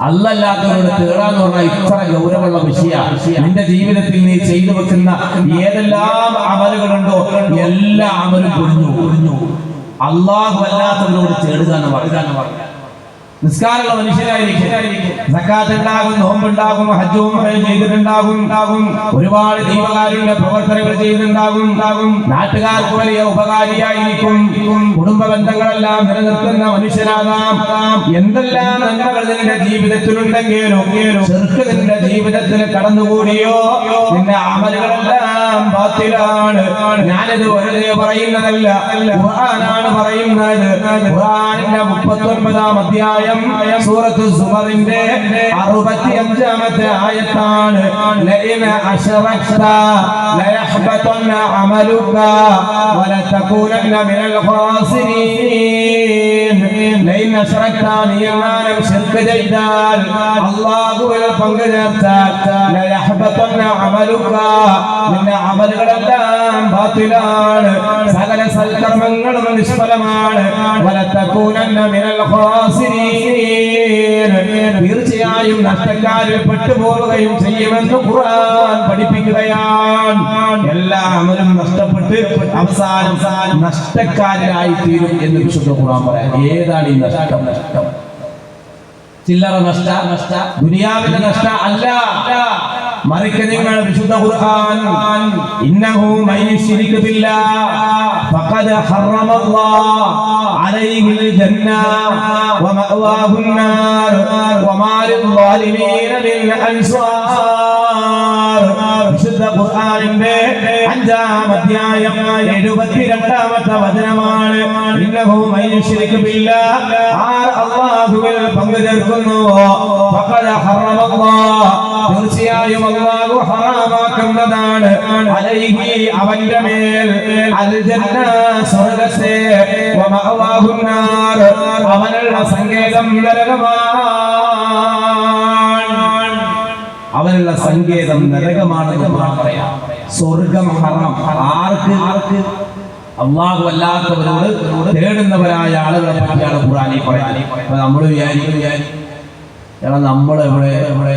അല്ലല്ലാത്തവരോട് തേടാന്ന് പറഞ്ഞാൽ ഇത്ര ഗൗരവമുള്ള വിഷയ. നിന്റെ ജീവിതത്തിൽ നീ ചെയ്തു വെക്കുന്ന ഏതെല്ലാം അമലുകളുണ്ടോ എല്ലാ അമലും പൊളിഞ്ഞു പൊളിഞ്ഞു അള്ളാഹു അല്ലാത്തവരോട് തേടുക എന്ന് പറയുക നിസ്കാരമുള്ള മനുഷ്യരായിരിക്കും. സക്കാത്ത് ഉണ്ടാകും നോമ്പുണ്ടാകും ഹജ്ജും ഉംറയും ചെയ്തിട്ടുണ്ടാകും. ഉണ്ടാകും ഒരുപാട് ദീപകാരുണ്യ പ്രവർത്തനങ്ങൾ ചെയ്തിട്ടുണ്ടാകും. ഉണ്ടാകും നാട്ടുകാർക്ക് വലിയ ഉപകാരിയായിരിക്കും. കുടുംബ ബന്ധങ്ങളെല്ലാം നിലനിർത്തുന്ന മനുഷ്യനാകാം. എന്തെല്ലാം നന്മകൾ നിന്റെ ജീവിതത്തിലുണ്ടെങ്കിലും ചെറുക്ക് നിന്റെ ജീവിതത്തിൽ കടന്നുകൂടിയോ? നിന്റെ അമലുകളെല്ലാം ബാത്തിലാണ്. ഞാനിത് വെറുതെ പറയുന്നതല്ല. ഖുർആനാണ് പറയുന്നത്. ഖുർആനിന്റെ മുപ്പത്തി ഒൻപതാം അധ്യായം സൂറത്ത് സുമറിന്റെ അറുപത്തി അഞ്ചാമത്തെ ആയത്താണ് ലഇന അശറക്ത ലയഹ്ബതന്ന അമലുക വലതകൂനന്ന മിനൽ ഖാസിരീൻ ലഇന അശറക്ത നീ എങ്ങാനും ശിർക്ക് ചെയ്താൽ അല്ലാഹുവിൽ പങ്കു ചേർത്താൽ ലയഹ്ബതന്ന അമലുക നിന്റെ അമലുകളെല്ലാം ബാത്തിലാണ് സകല സൽക്കർമ്മങ്ങളും നിഷ്ഫലമാണ്. തീർച്ചയായും നഷ്ടക്കാരിൽ പെട്ടുപോവുകയും ചെയ്യുമെന്ന് ഖുർആൻ പഠിപ്പിക്കുകയാണ്. എല്ലാ അമലും നഷ്ടപ്പെട്ട് അവസാനം നഷ്ടക്കാരിലായി തീരും എന്ന് വിശുദ്ധ ഖുർആൻ പറയാം ഏതാണ് ഈ നഷ്ടം നഷ്ടം? ചില്ലറ നഷ്ട നഷ്ട ദുനിയാവിന്റെ നഷ്ട അല്ല. മറിക്ക് നിങ്ങൾ വിശുദ്ധ ഖുർആൻ ഇന്നഹു മയ്യുശ്രിക് ബില്ലാഹ് ഫഖദ ഹറമല്ലാഹ് അലൈഹിൽ ജന്ന വമഅവാഹു النار വമാ ലിൽസാലിമീന മിൻ അൻസാർ വിശുദ്ധ ഖുർആനിന്റെ അഞ്ചാം അധ്യായം എഴുപത്തിരണ്ടാമത്തെ വചനമാണ് ഇന്നഹു മയ്യുശ്രിക് ബില്ലാഹ് അല്ലാഹുവിൽ പങ്കു ചേർക്കുന്നുവോ ഫഖദ ഹറമല്ലാഹ് തീർച്ചയായും അല്ലാഹു ഹറാമാക്കുന്നതാണ് അലൈഹി അവന്റെ മേൽ അൽ ജന്ന സ്വർഗത്തെ വമഅവാഹു നാർ. അവനുള്ള സങ്കേതം നരകമാണ്. അവനുള്ള സങ്കേതം നരകമാണെന്ന് പറയാം. സ്വർഗം ഹറം. ആർക്ക് ആർക്ക്? അള്ളാഹു അല്ലാത്തവരോട് തേടുന്നവരായ ആളുകളെ പറ്റിയാണ് ഖുറാനി പറയുന്നത്. നമ്മൾ വിചാരിക്കും നമ്മൾ എവിടെ എവിടെ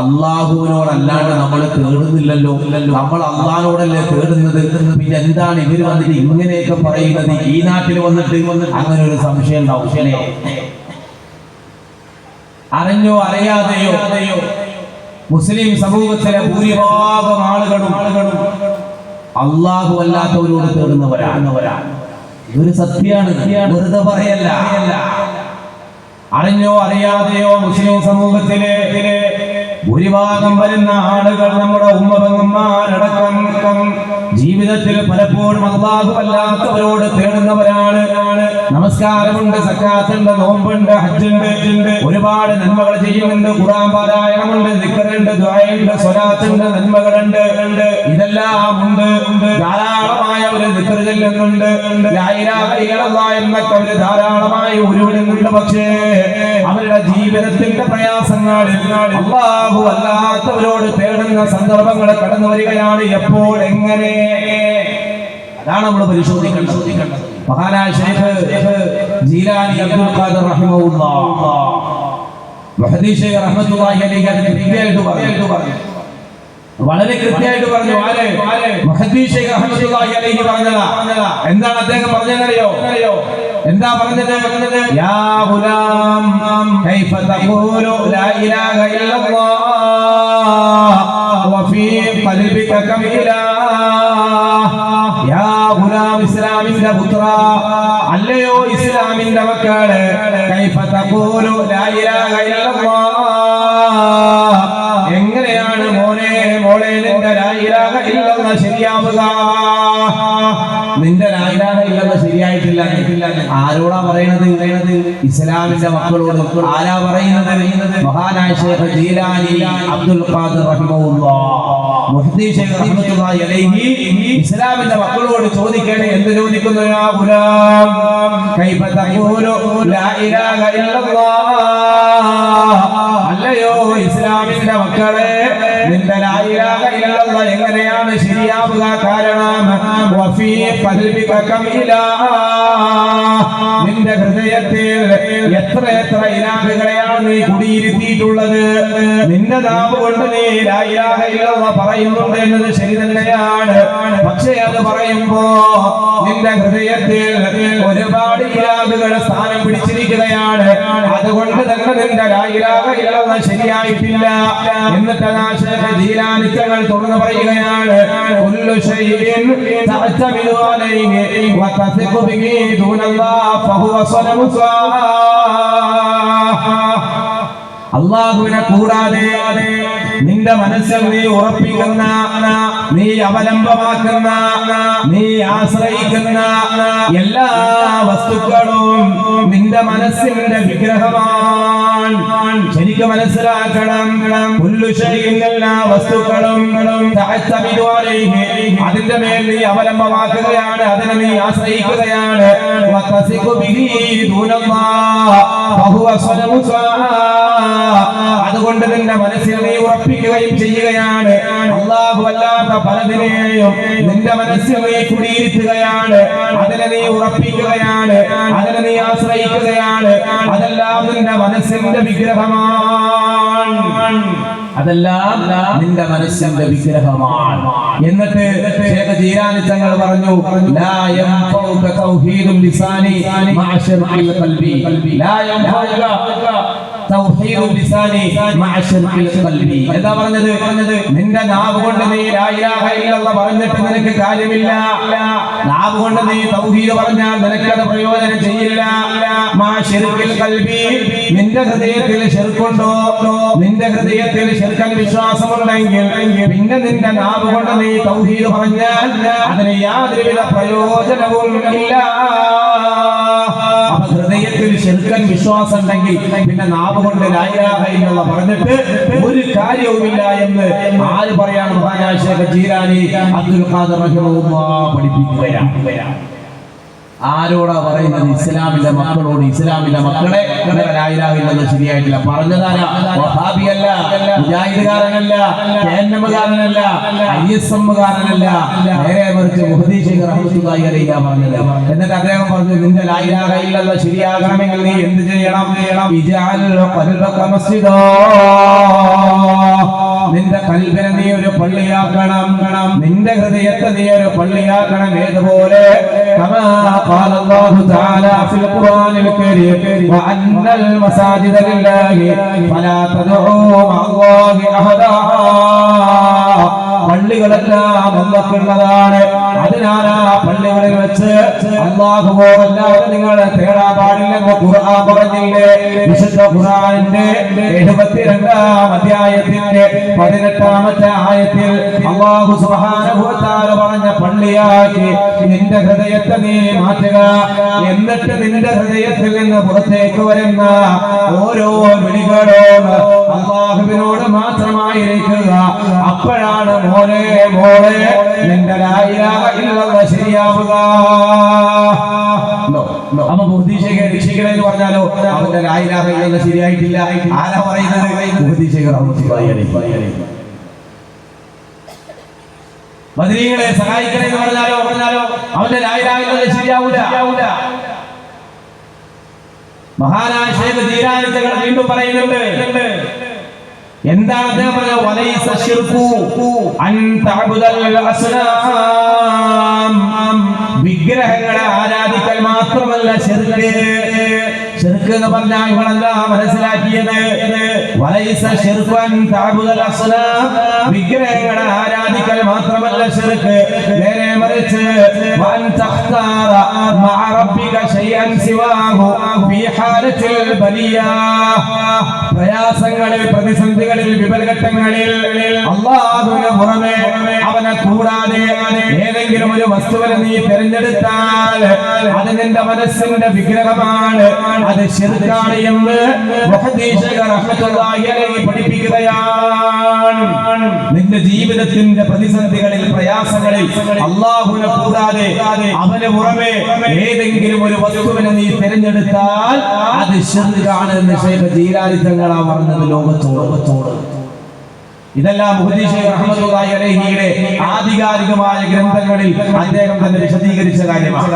അള്ളാഹുവിനോടല്ലാണ്ട് നമ്മൾ തേടുന്നില്ലല്ലോ. നമ്മൾ അള്ളാഹിനോടല്ലേ തേടുന്നത്? പിന്നെ എന്താണ് ഇവർ വന്നിട്ട് ഇങ്ങനെയൊക്കെ പറയുന്നത്? ഈ നാട്ടിൽ വന്നിട്ട് അങ്ങനെ ഒരു സംശയം ഉണ്ടാവും അറിഞ്ഞോ അറിയാതെയോ? മുസ്ലിം സമൂഹത്തിലെ ഭൂരിഭാഗം ആളുകളും ആളുകളും അള്ളാഹു അല്ലാത്തവരോട് തേടുന്നവരാണ് ഇതൊരു സത്യമാണ്. വെറുതെ പറയല്ല. അറിഞ്ഞോ അറിയാതെയോ മുസ്ലിം സമൂഹത്തിലെ ഭൂരിഭാഗം വരുന്ന ആളുകൾ നമ്മുടെ ഉമ്മപങ്ങന്മാരടക്കം ജീവിതത്തിൽ പലപ്പോഴും അള്ളാഹു അല്ലാത്തവരോട് തേടുന്നവരാണ്. നമസ്കാരമുണ്ട് സക്കാത്തുണ്ട് നോമ്പുണ്ട് ഹജ്ജുണ്ട് ഒരുപാട് നന്മകൾ ചെയ്യുന്നുണ്ട്. ഖുറാൻ പാരായണമുണ്ട് നിക്കറുണ്ട് ദ്വായുണ്ട് സ്വലാത്തുണ്ട് നന്മകളുണ്ട്. ഇതെല്ലാം ഉണ്ട്. ധാരാളമായ ഒരു നിക്കർ ചെല്ലുന്നുണ്ട് എന്നൊക്കെ അവർ ധാരാളമായി ഉരുവിടുന്നുണ്ട്. പക്ഷേ അവരുടെ ജീവിതത്തിന്റെ പ്രയാസങ്ങളിൽ അള്ളാഹു അല്ലാത്തവരോട് തേടുന്ന സന്ദർഭങ്ങൾ കടന്നു വരികയാണ് എപ്പോൾ എങ്ങനെ അതാണ് നമ്മൾ പരിശോധിക്കേണ്ടത്. മഹാനായ ഷേഖ് ജീലാനി അബ്ദുൽ ഖാദർ അലൈഹി പറഞ്ഞു. വളരെ കൃത്യമായിട്ട് പറഞ്ഞു. അലൈഹി എന്താണ് അദ്ദേഹം പറഞ്ഞതെന്നറിയോ? എന്താ പറഞ്ഞത്? യാ കൈഫ തഖൂലു ലാ ഇലാഹ ഇല്ലല്ലാഹ് അല്ലയോ ഇസ്ലാമിന്റെ മക്കളെ എങ്ങനെയാണ് മോനെ മോളെ നിന്റെ ലാ ഇലാഹ ഇല്ലല്ലാഹ് ശരിയാവുക? നിന്റെ ലാ ഇല്ലെന്ന് ശരിയായിട്ടില്ല. ആരോടാ പറയണത്? ഇസ്ലാമിന്റെ മക്കളോട് ആരാ പറയുന്നത്? മഹാനായ ശേഖ് ജീലാനി അബ്ദുൽ ഖാദർ മുഹ്ദി റഹ്മത്തുള്ളാഹി അലൈഹി ഇസ്ലാമിന്റെ മക്കളോട് ചോദിക്കണേ എന്ത് ചോദിക്കുന്നു? ലാ ഇലാഹ ഇല്ലല്ലാഹ്. അല്ലയോ ഇസ്ലാമിന്റെ മക്കളെ നിന്റെ ലാ ഇലാഹ ഇല്ലല്ലാഹ് എങ്ങനെയാണ് ശരിയാവുക? കാരണം വഫീ കം ഹൃദയത്തിൽ എത്ര എത്ര ഇലാഹുകളെയാണ് നീ കുടിയിരുത്തിയിട്ടുള്ളത്. നിന്റെ നാവ് കൊണ്ട് നീ പറയുന്നുണ്ട് എന്നത് ശരി തന്നെയാണ്. പക്ഷേ അത് പറയുമ്പോ നിന്റെ ഹൃദയത്തിൽ ഒരുപാട് ഇലാഹുകൾ സ്ഥാനം പിടിച്ചിരിക്കുകയാണ്. അതുകൊണ്ട് തന്നെ നിന്റെ ലാ ഇലാഹ ഇല്ലല്ലാഹ് ശരിയായിട്ടില്ല. എന്നിട്ട് നാശക ജീലാനിത്യങ്ങൾ തുറന്നു പറയുകയാണ്. തഅ്തമിദു അലൈഹി വതസിഖു ബിഹി ദൂനല്ലാഹ് ഫഹുവ സ്വലമുസാ അള്ളാഹുവിനെ കൂടാതെ നിന്റെ മനസ്സിൽ നീ ഉറപ്പിക്കുന്ന നീ അവലംബമാക്കുന്ന നീ ആശ്രയിക്കുന്ന എല്ലാ വസ്തുക്കളും നിന്റെ മനസ്സിന്റെ വിഗ്രഹമാണ്. ശരിക്കും മനസ്സിലാക്കണം. എല്ലാ വസ്തുക്കളും. അതിന്റെ മേൽ നീ അവലംബമാക്കുകയാണ് അതിനെ നീ ആശ്രയിക്കുകയാണ്. അതുകൊണ്ട് നിന്റെ മനസ്സിൽ നീ ഉറപ്പിക്കുകയും ചെയ്യുകയാണ്. അള്ളാഹു അല്ലാത്ത പലതിനെയും നിന്റെ മനസ്സിൽ നീ കുടിയിരുത്തുകയാണ് അതിനെ നീ ഉറപ്പിക്കുകയാണ്. അതിനെ നീ ആശ്രയിക്കുകയാണ്. അതെല്ലാം നിന്റെ മനസ്സിന്റെ വിഗ്രഹമാണ്. അതെല്ലാം നിന്റെ മനസ്സിന്റെ വിഗ്രഹമാണ്. എന്നിട്ട് തങ്ങൾ പറഞ്ഞു ലാ ലിസാനി ഖൽബി. ലാ എന്താ പറഞ്ഞത്? പറഞ്ഞത്? നിന്റെ നാവ് കൊണ്ട് നീ പറഞ്ഞിട്ട് നിനക്ക് കാര്യമില്ല. നാവ് കൊണ്ട് നീ തൗഹീദ് പറഞ്ഞാൽ നിനക്കത് പ്രയോജനം ചെയ്യില്ല. നിന്റെ ഹൃദയത്തിൽ ശിർക്കുണ്ടോ? നിന്റെ ഹൃദയത്തിൽ ശിർക്കൻ വിശ്വാസമുണ്ടെങ്കിൽ പിന്നെ നിന്റെ നാവ് കൊണ്ട് നീ തൗഹീദ് പറഞ്ഞാൽ അതിന് യാതൊരുവിധ പ്രയോജനവും ഇല്ല. ശിർക്കൻ വിശ്വാസം ഉണ്ടെങ്കിൽ പിന്നെ നാവ് കൊണ്ട് ലായിരാഹ എന്നുള്ള പറഞ്ഞിട്ട് ഒരു കാര്യവുമില്ല എന്ന് ആര് പറയാണ് ശേഖ ജീരാനി അബ്ദുൽ ഖാദർ പഠിപ്പിക്കുകയാണ്. ആരോടാ പറയുന്നത്? ഇസ്ലാമിന്റെ മക്കളോട് ഇസ്ലാമിന്റെ മക്കളെ ലായിലാവില്ലെന്ന് ശരിയായിട്ടില്ല. പറഞ്ഞതാരാ? എന്നിട്ട് അദ്ദേഹം പറഞ്ഞു നിന്റെ ലായിലാഹ ഇല്ലല്ല ശരിയാകണമെങ്കിൽ നീ എന്ത് ചെയ്യണം? ചെയ്യണം മസ്ജിദാ. നിന്റെ കൽപ്പന നീ ഒരു പള്ളിയാക്കണം. നിന്റെ ഹൃദയത്തെ നീ ഒരു പള്ളിയാക്കണം ഏതുപോലെ? പള്ളികളെല്ലാം അള്ളക്കുള്ളതാണ് അതിനാലാ പള്ളികളിൽ വെച്ച് അള്ളാഹുവോ നിങ്ങൾ തേടാൻ പാടില്ലെന്ന് ഖുർആൻ പറഞ്ഞില്ലേ? വിശുദ്ധ ഖുർആന്റെ എഴുപത്തിരണ്ടാം അധ്യായത്തിന്റെ പതിനെട്ടാമത്തെ ആയത്തിൽ അള്ളാഹു തആല പറഞ്ഞ പള്ളിയാക്കി നിന്റെ ഹൃദയത്തെ നീ മാറ്റുക. എന്നിട്ട് നിന്റെ ഹൃദയത്തിൽ നിന്ന് പുറത്തേക്ക് വരുന്ന ഓരോ വിളികളോട് അള്ളാഹുവിനോട് മാത്രമായിരിക്കുക. അപ്പോഴാണ് മോനെ മോളെ നിന്റെ ലായിലാഹ അപ്പൊ ബുദ്ധിശേഖർ രക്ഷിക്കണേ എന്ന് പറഞ്ഞാലോ? അവന്റെ ലായിലാഹ ശരിയായിട്ടില്ല. ആരാ പറയുന്നത്? ബുദ്ധിശേഖർ ബദരീകളെ സഹായിക്കണേ എന്ന് പറഞ്ഞാലോ? പറഞ്ഞാലോ? അവന്റെ ലായിലാഹില്ല ശരിയാവൂല. മഹാനായ ശേഖ വീണ്ടും പറയുന്നുണ്ട്. എന്താണ് വിഗ്രഹങ്ങളെ ആരാധിക്കൽ മാത്രമല്ല ശിർക്ക് ശിർക്ക് എന്ന് പറഞ്ഞാൽ ഇവളെല്ലാം മനസ്സിലാക്കിയത്? വിഗ്രഹങ്ങളെ ആരാധിക്കൽ മാത്രമല്ല ശിർക്ക് നേരെ മറിച്ച് വൻ തഖ്താറ മഅ റബ്ബിക ശൈഅൻ സിവാഹു ഫീ ഹാലത്തിൽ ബലിയ പ്രയാസങ്ങളിൽ പ്രതിസന്ധികളിൽ വിപൽഘട്ടങ്ങളിൽ അള്ളാഹുവിന് പുറമെ അവനെ കൂടാതെ ഏതെങ്കിലും ഒരു വസ്തുവിനെ നീ തിരഞ്ഞെടുത്താൽ അത് നിന്റെ മനസ്സിന്റെ വിഗ്രഹമാണ്. അത് ശരിക്കാണ് എന്ന് പഠിപ്പിക്കുകയാണ്. നിന്റെ ജീവിതത്തിന്റെ പ്രതിസന്ധികളിൽ പ്രയാസങ്ങളിൽ അള്ളാഹുവിനെ കൂടാതെ അവന് പുറമെ ഏതെങ്കിലും ഒരു വസ്തുവിനെ നീ തിരഞ്ഞെടുത്താൽ അത് ശരിയാണ് എന്ന് ശൈഖ ജീലാനി പറഞ്ഞത് ലോകത്തോട്. ലോകത്തോട് ഇതെല്ലാം അലൈഹിയുടെ ആധികാരികമായ ഗ്രന്ഥങ്ങളിൽ അദ്ദേഹം തന്നെ വിശദീകരിച്ച കാര്യമാണ്.